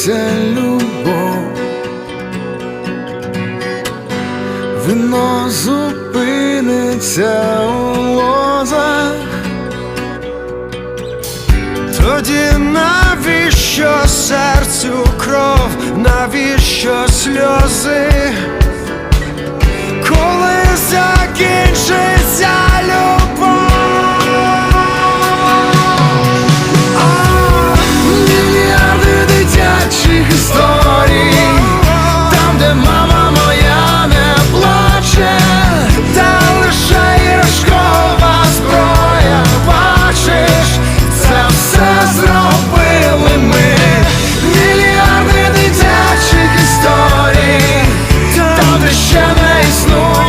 вся любов, вино зупиниться у лозах, тоді навіщо серцю кров, навіщо сльози, коли закінчить? історій, там, де мама моя не плаче, Там лише іграшкова зброя, бачиш, це все зробили ми, мільярди дитячих історій, там де ще не існує.